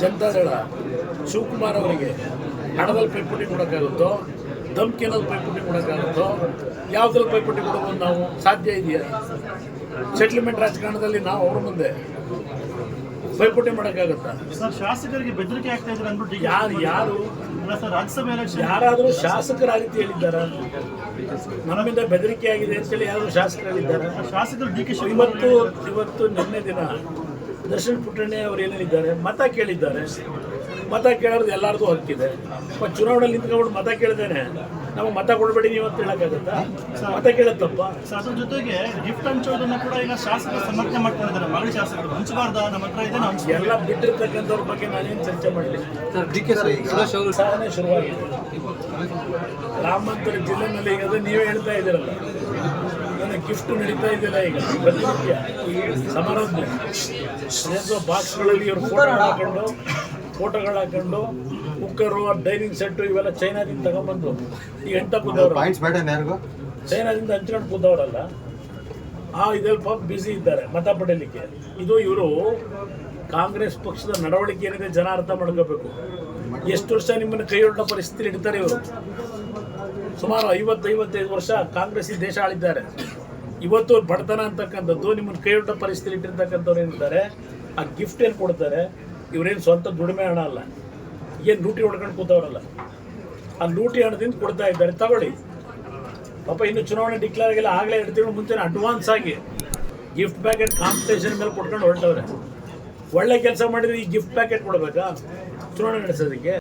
ಜನತಾದಳ ಶಿವಕುಮಾರ್ ಅವರಿಗೆ ಹಣದಲ್ಲಿ ಪೈಪೋಟಿ ಕೊಡೋಕ್ಕಾಗುತ್ತೋ ಧಮ್ಕಿನಲ್ಲಿ ಪೈಪೋಟಿ ಕೊಡೋಕ್ಕಾಗುತ್ತೋ ಯಾವುದ್ರಲ್ಲಿ ಪೈಪೋಟಿ ಕೊಡೋದು ನಾವು ಸಾಧ್ಯ ಇದೆಯಾ? ಸೆಟ್ಲ್ಮೆಂಟ್ ರಾಜಕಾರಣದಲ್ಲಿ ನಾವು ಅವ್ರ ಮುಂದೆ ಪೈಪೋಟಿ ಮಾಡೋಕ್ಕಾಗುತ್ತಾ? ಸರ್ ಶಾಸಕರಿಗೆ ಬೆದರಿಕೆ ಆಗ್ತಾ ಇದ್ರೆ ಅಂದ್ಬಿಟ್ಟು ಯಾರು ಯಾರು? ಸರ್ ರಾಜ್ಯಸಭೆ ಎಲೆಕ್ಷನ್ ಯಾರಾದರೂ ಶಾಸಕರ ಆ ರೀತಿ ಹೇಳಿದ್ದಾರ? ನಮ್ಮಿಂದ ಬೆದರಿಕೆ ಆಗಿದೆ ಅಂತೇಳಿ ಯಾರು ಶಾಸಕರು ಹೇಳಿದ್ದಾರೆ ಶಾಸಕರು ಡಿ ಕೆ ಇವತ್ತು ಇವತ್ತು ನಿನ್ನೆ ದಿನ ದರ್ಶನ್ ಪುಟ್ಟಣ್ಣೆ ಅವರು ಏನೇನಿದ್ದಾರೆ ಮತ ಕೇಳಿದ್ದಾರೆ. ಮತ ಕೇಳೋದು ಎಲ್ಲರದು ಹಕ್ಕಿದೆ. ಚುನಾವಣೆಯಲ್ಲಿ ನಿಂತ್ಕೊಂಡು ಮತ ಕೇಳಿದ್ದೇನೆ ನಮಗೆ ಮತ ಕೊಡಬೇಡಿ ನೀವು ಅಂತ ಹೇಳಕ್ಕಾಗತ್ತಾ ಮತ ಕೇಳತ್ತಪ್ಪ. ಸರ್ ಅದ್ರ ಜೊತೆಗೆ ಗಿಫ್ಟ್ ಹಂಚೋದನ್ನ ಕೂಡ ಈಗ ಶಾಸಕರು ಸಮರ್ಥನೆ ಮಾಡ್ಕೊಂಡಿದ್ದಾರೆ. ಮಗಳ ಶಾಸಕರು ಹಂಚಬಾರ್ದ? ನಮ್ಮ ಹತ್ರ ಇದೆ ನಾವು ಎಲ್ಲ ಬಿಟ್ಟಿರ್ತಕ್ಕಂಥವ್ರ ಬಗ್ಗೆ ನಾನೇನು ಚರ್ಚೆ ಮಾಡಲಿ? ಸರ್ ಡಿ ಕೆ ಸುರೇಶ್ ಅವರು ಸಾಧನೆ ಶುರುವಾಗಿದೆ. ಗ್ರಾಮಾಂತರ ಜಿಲ್ಲೆನಲ್ಲಿ ಈಗ ಅದು ನೀವೇ ಹೇಳ್ತಾ ಇದ್ದೀರಲ್ಲ. ನನಗೆ ಗಿಫ್ಟ್ ನಡೀತಾ ಇದೆಯಲ್ಲ ಈಗ. ಪ್ರತಿನಿತ್ಯ ಸಮಾರಂಭ. ಬಾಕ್ಸ್ಗಳಲ್ಲಿ ಇವರು ಫೋಟೋ ಹಾಕೊಂಡು ಫೋಟೋಗಳು ಹಾಕೊಂಡು ಕುಕ್ಕರು ಡೈನಿಂಗ್ ಸೆಟ್ ಇವೆಲ್ಲ ಚೈನಾದಿಂದ ತಗೊಂಡ್ಬಂದು ಈಗ ಎಂತ ಕೂತವ್ರು ಪಾಯಿಂಟ್ಸ್ ಬೇಡ ಯಾರಿಗೂ? ಚೈನಾದಿಂದ ಹಂಚ್ಕೊಂಡು ಕೂತವ್ರಲ್ಲ ಆ ಇದ್ರಲ್ಲಿ ಪಾಪ ಬ್ಯುಸಿ ಇದ್ದಾರೆ ಮತ ಪಡೆಯಲಿಕ್ಕೆ ಇದು ಇವರು ಕಾಂಗ್ರೆಸ್ ಪಕ್ಷದ ನಡವಳಿಕೆ ಏನಿದೆ ಜನ ಅರ್ಥ ಮಾಡ್ಕೋಬೇಕು. ಎಷ್ಟು ವರ್ಷ ನಿಮ್ಮನ್ನು ಕೈಯೊಳ್ಳ ಪರಿಸ್ಥಿತಿ ಇಡ್ತಾರೆ ಇವರು? ಸುಮಾರು ಐವತ್ತು ಐವತ್ತೈದು ವರ್ಷ ಕಾಂಗ್ರೆಸ್ ಈ ದೇಶ ಆಳಿದ್ದಾರೆ. ಇವತ್ತು ಬಡತನ ಅಂತಕ್ಕಂಥದ್ದು ನಿಮ್ಮನ್ನು ಕೈಯೊಳ್ಳ ಪರಿಸ್ಥಿತಿ ಇಟ್ಟಿರ್ತಕ್ಕಂಥವ್ರು ಏನಿದ್ದಾರೆ ಆ ಗಿಫ್ಟ್ ಏನು ಕೊಡ್ತಾರೆ ಇವರೇನು ಸ್ವಂತ ದುಡಿಮೆ ಹಣ ಅಲ್ಲ. ಏನು ಲೂಟಿ ಹೊಡ್ಕೊಂಡು ಕೂತವ್ರಲ್ಲ? ಆ ಲೂಟಿ ಹಣದಿಂದ ಕೊಡ್ತಾ ಇದ್ದಾರೆ. ತಗೊಳ್ಳಿ. ಪಾಪ ಇನ್ನು ಚುನಾವಣೆ ಡಿಕ್ಲೇರ್ ಆಗಿಲ್ಲ. ಆಗಲೇ ಎರಡು ತಿಂಗಳು ಮುಂಚೆ ಅಡ್ವಾನ್ಸ್ ಆಗಿ ಗಿಫ್ಟ್ ಪ್ಯಾಕೆಟ್ ಕಾಂಪಿಟೇಷನ್ ಮೇಲೆ ಕೊಟ್ಕೊಂಡು ಹೊರಟವ್ರೆ. ಒಳ್ಳೆ ಕೆಲಸ ಮಾಡಿದ್ರೆ ಈ ಗಿಫ್ಟ್ ಪ್ಯಾಕೆಟ್ ಕೊಡಬೇಕಾ? ಚುನಾವಣೆ ನಡೆಸೋದಕ್ಕೆ.